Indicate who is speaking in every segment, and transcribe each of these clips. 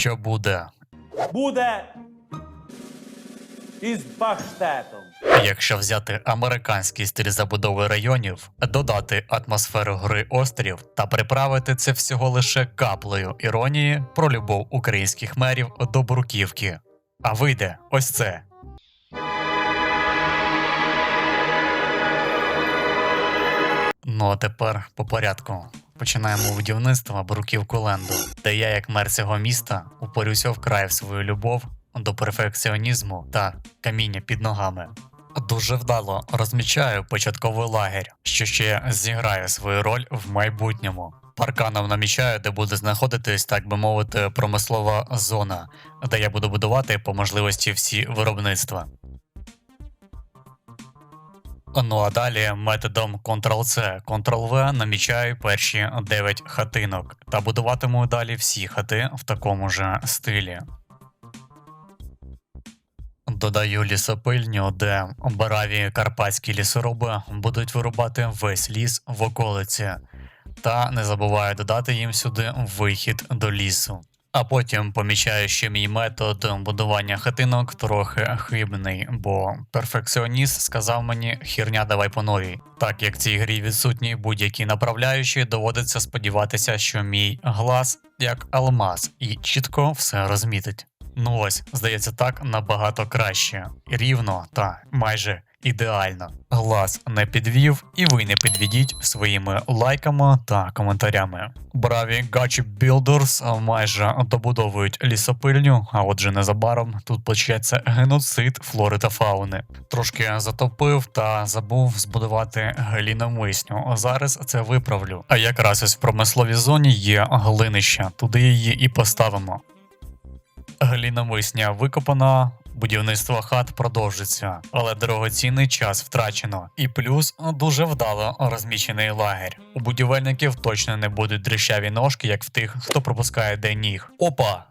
Speaker 1: що буде.
Speaker 2: буде із паштетом.
Speaker 1: Якщо взяти американський стиль забудови районів, додати атмосферу гри острів та приправити це всього лише каплею іронії про любов українських мерів до бруківки. А вийде ось це. Ну а тепер по порядку. Починаємо будівництво Бруківку Ленду, де я, як мер цього міста, упорюся вкрай в свою любов до перфекціонізму та каміння під ногами. Дуже вдало розмічаю початковий лагерь, що ще зіграє свою роль в майбутньому. Парканом намічаю, де буде знаходитись, так би мовити, промислова зона, де я буду будувати по можливості всі виробництва. Ну а далі методом Ctrl-C, Ctrl-V намічаю перші 9 хатинок та будуватиму далі всі хати в такому же стилі. Додаю лісопильню, де бараві карпатські лісоруби будуть вирубати весь ліс в околиці, та не забуваю додати їм сюди вихід до лісу. А потім помічаю, що мій метод будування хатинок трохи хибний, бо перфекціоніст сказав мені хірня давай по новій. Так як цій грі відсутні будь-які направляючі, доводиться сподіватися, що мій глаз як алмаз і чітко все розмітить. Ну ось, здається, так набагато краще. Рівно та майже ідеально. Глаз не підвів, і ви не підведіть своїми лайками та коментарями. Браві Гачі а, майже добудовують лісопильню, а отже незабаром тут почнеться геноцид флори та фауни. Трошки затопив та забув збудувати гліномисню. Зараз це виправлю. А якраз ось в промисловій зоні є глинища, туди її і поставимо. Гліномисня викопана, будівництво хат продовжиться, але дорогоцінний час втрачено. І плюс дуже вдало розміщений лагерь. У будівельників точно не будуть дрищаві ножки, як в тих, хто пропускає день ніг. Опа!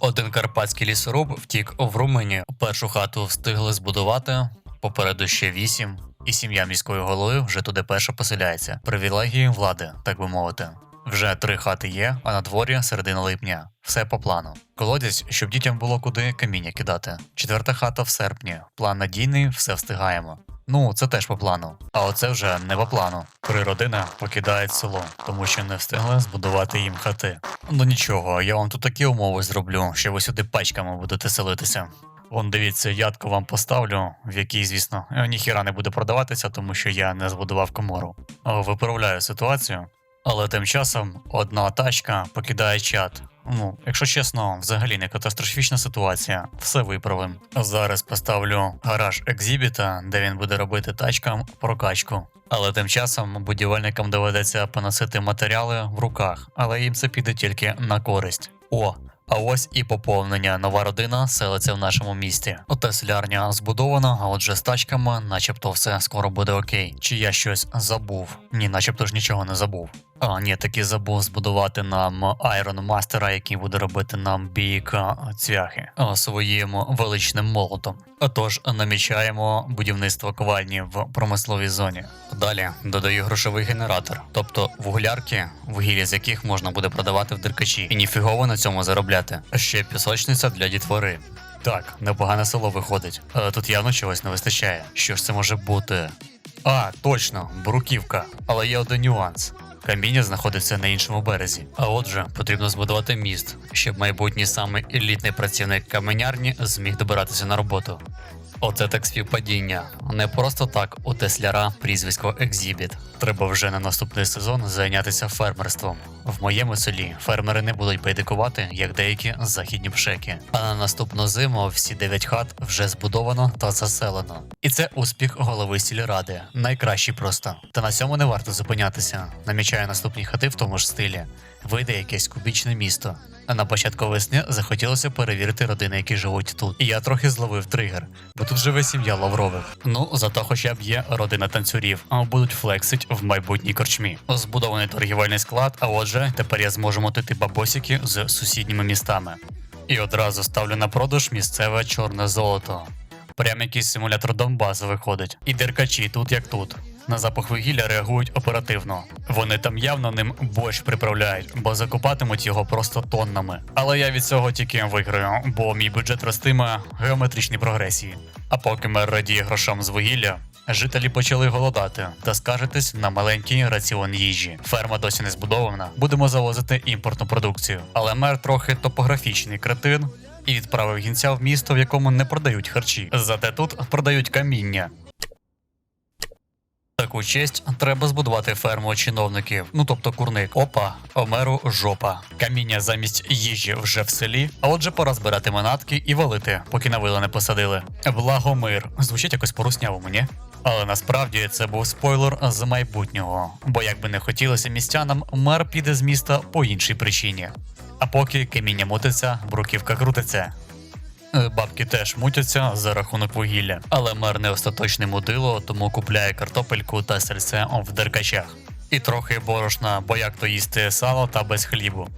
Speaker 1: Один карпатський лісоруб втік в Румунію. Першу хату встигли збудувати, попереду ще вісім. І сім'я міської голови вже туди перша поселяється. Привілегії влади, так би мовити. Вже три хати є, а на дворі середина липня. Все по плану. Колодязь, щоб дітям було куди каміння кидати. Четверта хата в серпні. План надійний, все встигаємо. Ну, це теж по плану. А оце вже не по плану. Три родини покидають село, тому що не встигли збудувати їм хати. Ну нічого, я вам тут такі умови зроблю, що ви сюди пачками будете селитися. Вон дивіться, ядку вам поставлю, в якій, звісно, е, ніхіра не буде продаватися, тому що я не збудував комору. Виправляю ситуацію. Але тим часом одна тачка покидає чат. Ну, якщо чесно, взагалі не катастрофічна ситуація, все виправим. Зараз поставлю гараж екзібіта, де він буде робити тачкам прокачку. Але тим часом будівельникам доведеться поносити матеріали в руках, але їм це піде тільки на користь. О, а ось і поповнення. Нова родина селиться в нашому місті. Теслярня збудована, а отже з тачками, начебто, все скоро буде окей. Чи я щось забув? Ні, начебто ж нічого не забув. А, ні, таки забув збудувати нам Айрон Мастера, який буде робити нам бійка цвяхи своїм величним молотом. Отож, намічаємо будівництво ковальні в промисловій зоні. Далі додаю грошовий генератор, тобто вуглярки, вугілля з яких можна буде продавати в деркачі, і ніфігово на цьому заробляти. Ще пісочниця для дітвори. Так, непогане село виходить. Але тут явно чогось не вистачає. Що ж це може бути? А, точно, бруківка. Але є один нюанс. Каміння знаходиться на іншому березі. А отже, потрібно збудувати міст, щоб майбутній саме елітний працівник каменярні зміг добиратися на роботу. Оце так співпадіння. Не просто так у Тесляра прізвисько Екзібіт. Треба вже на наступний сезон зайнятися фермерством. В моєму селі фермери не будуть байдикувати, як деякі західні пшеки. А на наступну зиму всі дев'ять хат вже збудовано та заселено. І це успіх голови сільради. Найкращий просто. Та на цьому не варто зупинятися. Намічаю наступні хати в тому ж стилі. Вийде якесь кубічне місто. А на початку весни захотілося перевірити родини, які живуть тут. І я трохи зловив тригер, бо тут живе сім'я Лаврових. Ну, зато хоча б є родина танцюрів, а будуть флексить в майбутній корчмі. Збудований торгівельний склад, а отже, тепер я зможу мотити бабосики з сусідніми містами. І одразу ставлю на продаж місцеве чорне золото. Прям якийсь симулятор Донбасу виходить. І деркачі тут як тут. На запах вугілля реагують оперативно. Вони там явно ним борщ приправляють, бо закупатимуть його просто тоннами. Але я від цього тільки виграю, бо мій бюджет ростиме геометричній прогресії. А поки мер радіє грошам з вугілля, жителі почали голодати та скаржитись на маленький раціон їжі. Ферма досі не збудована. Будемо завозити імпортну продукцію. Але мер трохи топографічний кретин. І відправив гінця в місто, в якому не продають харчі. Зате тут продають каміння. Таку честь треба збудувати ферму чиновників, ну тобто курник. Опа, омеру жопа. Каміння замість їжі вже в селі. А отже, пора збирати манатки і валити, поки на вила не посадили. Благомир. Звучить якось по-руснявому, ні? Але насправді це був спойлер з майбутнього. Бо як би не хотілося містянам, мер піде з міста по іншій причині. А поки каміння мутиться, бруківка крутиться. Е, Бабки теж мутяться за рахунок вугілля, але мер не остаточне мудило, тому купляє картопельку та сельце в деркачах. І трохи борошна, бо як то їсти сало та без хлібу.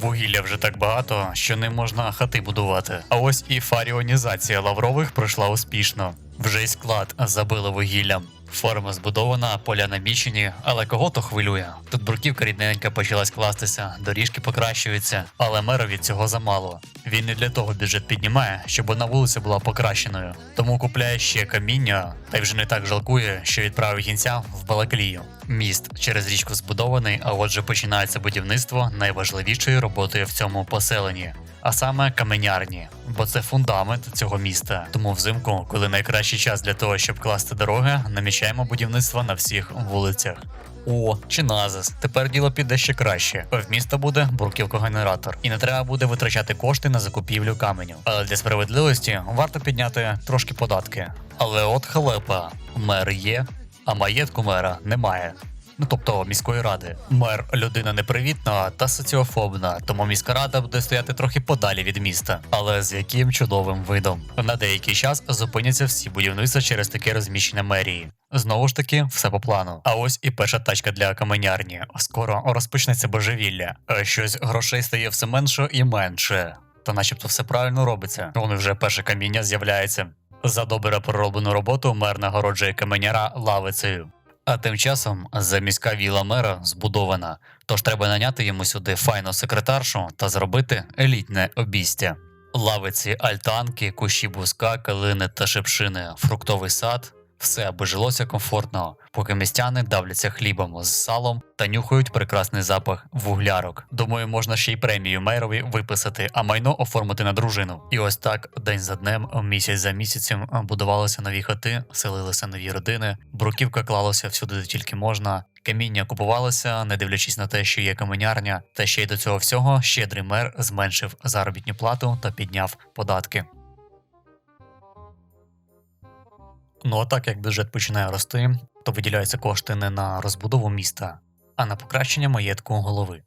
Speaker 1: Вугілля вже так багато, що не можна хати будувати. А ось і фаріонізація лаврових пройшла успішно. Вже й склад забили вугіллям. Форма збудована, поля намічені, але кого то хвилює. Тут бруківка рідненька почала скластися, доріжки покращуються, але мерові цього замало. Він не для того бюджет піднімає, щоб одна вулиця була покращеною. Тому купляє ще каміння, та й вже не так жалкує, що відправив гінця в Балаклію. Міст через річку збудований, а отже починається будівництво найважливішої роботи в цьому поселенні. А саме каменярні, бо це фундамент цього міста. Тому взимку, коли найкращий час для того, щоб класти дороги, намічаємо будівництво на всіх вулицях. О, чи назис. Тепер діло піде ще краще. В міста буде бурківко-генератор, і не треба буде витрачати кошти на закупівлю каменю. Але для справедливості варто підняти трошки податки. Але от халепа, мер є, а маєтку мера немає. Ну тобто міської ради. Мер людина непривітна та соціофобна, тому міська рада буде стояти трохи подалі від міста. Але з яким чудовим видом. На деякий час зупиняться всі будівництва через таке розміщення мерії. Знову ж таки, все по плану. А ось і перша тачка для каменярні. Скоро розпочнеться божевілля. Е, Щось грошей стає все менше і менше. Та начебто все правильно робиться. Вони вже перше каміння з'являється. За добре пророблену роботу мер нагороджує каменяра лавицею. А тим часом заміська віла мера збудована, тож треба наняти йому сюди файну секретаршу та зробити елітне обістя. Лавиці, альтанки, кущі бузка, калини та шипшини, фруктовий сад все аби жилося комфортно, поки містяни давляться хлібом з салом та нюхають прекрасний запах вуглярок. Думаю, можна ще й премію мерові виписати, а майно оформити на дружину. І ось так день за днем, місяць за місяцем будувалися нові хати, селилися нові родини, бруківка клалася всюди, де тільки можна. Каміння купувалося, не дивлячись на те, що є каменярня, та ще й до цього всього щедрий мер зменшив заробітну плату та підняв податки. Ну а так як бюджет починає рости, то виділяються кошти не на розбудову міста, а на покращення маєтку голови.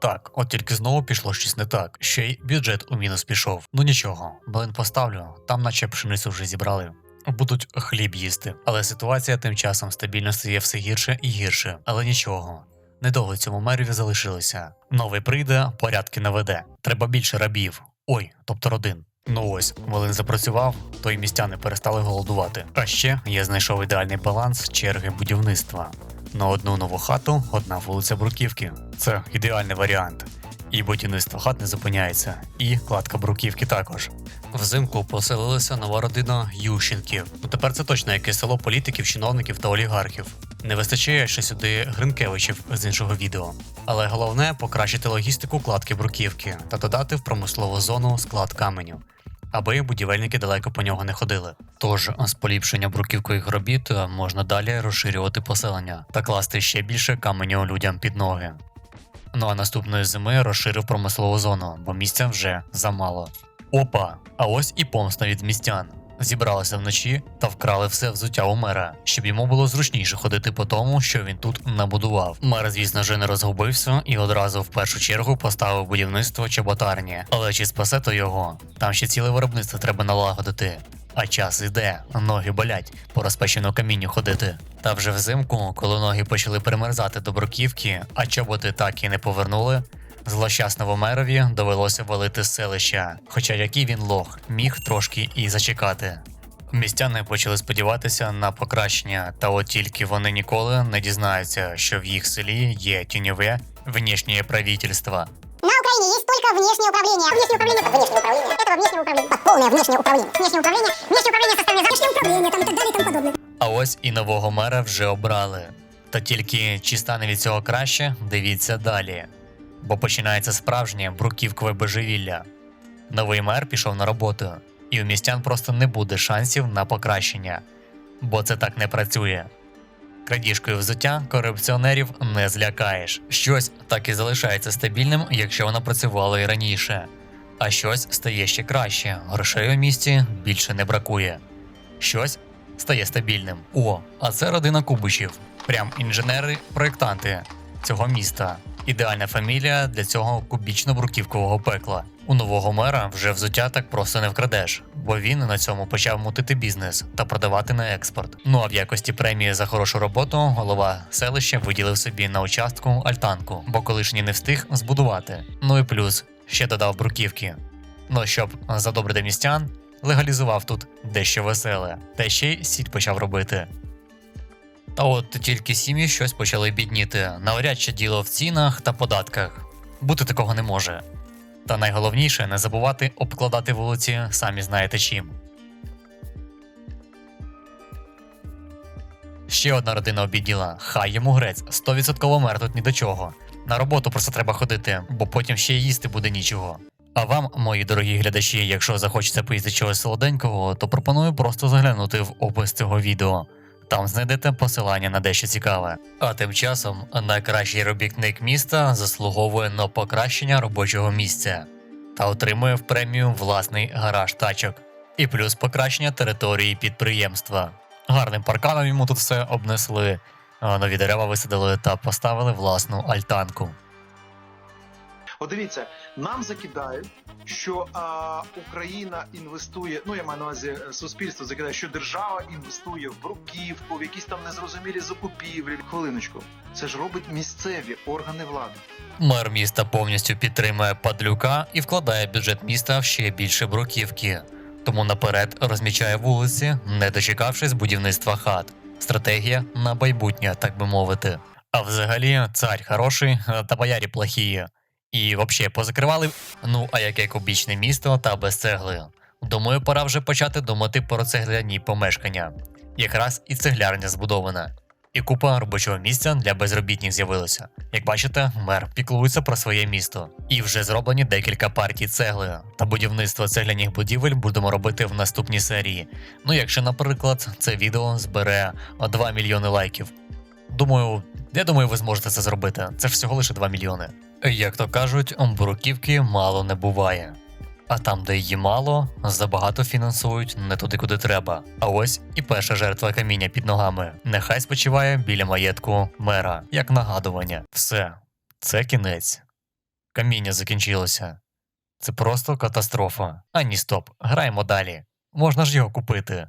Speaker 1: Так, от тільки знову пішло щось не так, ще й бюджет у мінус пішов. Ну нічого, блин поставлю, там наче пшеницю вже зібрали. Будуть хліб їсти, але ситуація тим часом стабільно стає все гірше і гірше. Але нічого, недовго цьому мерові залишилося. Новий прийде, порядки наведе. Треба більше рабів. Ой, тобто родин. Ну ось, Волин запрацював, то й містяни перестали голодувати. А ще я знайшов ідеальний баланс черги будівництва. На одну нову хату одна вулиця Бруківки. Це ідеальний варіант. І будівництво хат не зупиняється, і кладка бруківки також. Взимку поселилася нова родина Ющенків. Ну тепер це точно якесь село політиків, чиновників та олігархів. Не вистачає ще сюди Гринкевичів з іншого відео. Але головне покращити логістику кладки бруківки та додати в промислову зону склад каменю. Аби будівельники далеко по нього не ходили. Тож з поліпшенням бруківкових робіт е, можна далі розширювати поселення та класти ще більше каменю людям під ноги. Ну а наступної зими розширив промислову зону, бо місця вже замало. Опа! А ось і помста від містян. Зібралися вночі та вкрали все взуття у мера, щоб йому було зручніше ходити по тому, що він тут набудував. Мер, звісно ж, не розгубився і одразу в першу чергу поставив будівництво чоботарні. Але чи спасе то його? Там ще ціле виробництво треба налагодити. А час іде, ноги болять, по розпечену камінню ходити. Та вже взимку, коли ноги почали примерзати до бруківки, а чоботи так і не повернули, злощасному мерові довелося валити з селища. Хоча який він лох, міг трошки і зачекати. Містяни почали сподіватися на покращення, та от тільки вони ніколи не дізнаються, що в їх селі є тіньове внішнє правительство.
Speaker 3: На Украине есть только внешнее управление. Внешнее управление это внешнее управление. Этого внешнего управления. Подполное внешнее управление. Внешнее управление. Внешнее управление составлено внешнее управление там и так далее и тому подобное.
Speaker 1: А ось і нового мера вже обрали. Та тільки чи стане від цього краще, дивіться далі. Бо починається справжнє бруківкове божевілля. Новий мер пішов на роботу, і у містян просто не буде шансів на покращення, бо це так не працює. Крадіжкою взуття корупціонерів не злякаєш. Щось так і залишається стабільним, якщо воно працювало і раніше. А щось стає ще краще. Грошей у місті більше не бракує. Щось стає стабільним. О, а це родина Кубичів. Прям інженери-проєктанти цього міста. Ідеальна фамілія для цього кубічно-бруківкового пекла. У нового мера вже взуття так просто не вкрадеш, бо він на цьому почав мутити бізнес та продавати на експорт. Ну а в якості премії за хорошу роботу голова селища виділив собі на участку альтанку, бо колишній не встиг збудувати. Ну і плюс ще додав бруківки. Ну щоб задобрити містян, легалізував тут дещо веселе, та ще й сіть почав робити. Та от тільки сім'ї щось почали бідніти, навряд чи діло в цінах та податках. Бути такого не може. Та найголовніше не забувати обкладати вулиці, самі знаєте чим. Ще одна родина обіділа. Хай йому грець, 100% мер тут ні до чого. На роботу просто треба ходити, бо потім ще їсти буде нічого. А вам, мої дорогі глядачі, якщо захочеться поїсти чогось солоденького, то пропоную просто заглянути в опис цього відео. Там знайдете посилання на дещо цікаве. А тим часом найкращий робітник міста заслуговує на покращення робочого місця та отримує в премію власний гараж тачок і плюс покращення території підприємства. Гарним парканом йому тут все обнесли, нові дерева висадили та поставили власну альтанку.
Speaker 4: От дивіться, нам закидають, що а, Україна інвестує. Ну я маю на увазі е, суспільство закидає, що держава інвестує в бруківку, в якісь там незрозумілі закупівлі. Хвилиночку, це ж робить місцеві органи влади.
Speaker 1: Мер міста повністю підтримує падлюка і вкладає бюджет міста в ще більше бруківки. Тому наперед розмічає вулиці, не дочекавшись будівництва хат. Стратегія на майбутнє, так би мовити. А взагалі, цар хороший, та боярі плохі. І взагалі позакривали. Ну, а яке кубічне місто та без цегли. Думаю, пора вже почати думати про цегляні помешкання. Якраз і цеглярня збудована. І купа робочого місця для безробітних з'явилося. Як бачите, мер піклується про своє місто. І вже зроблені декілька партій цегли. Та будівництво цегляних будівель будемо робити в наступній серії. Ну, якщо, наприклад, це відео збере 2 мільйони лайків. Думаю, я думаю, ви зможете це зробити. Це ж всього лише 2 мільйони. Як то кажуть, бруківки мало не буває. А там, де її мало, забагато фінансують не туди, куди треба. А ось і перша жертва каміння під ногами. Нехай спочиває біля маєтку мера, як нагадування. Все, це кінець. Каміння закінчилося. Це просто катастрофа. А ні, стоп, граємо далі. Можна ж його купити.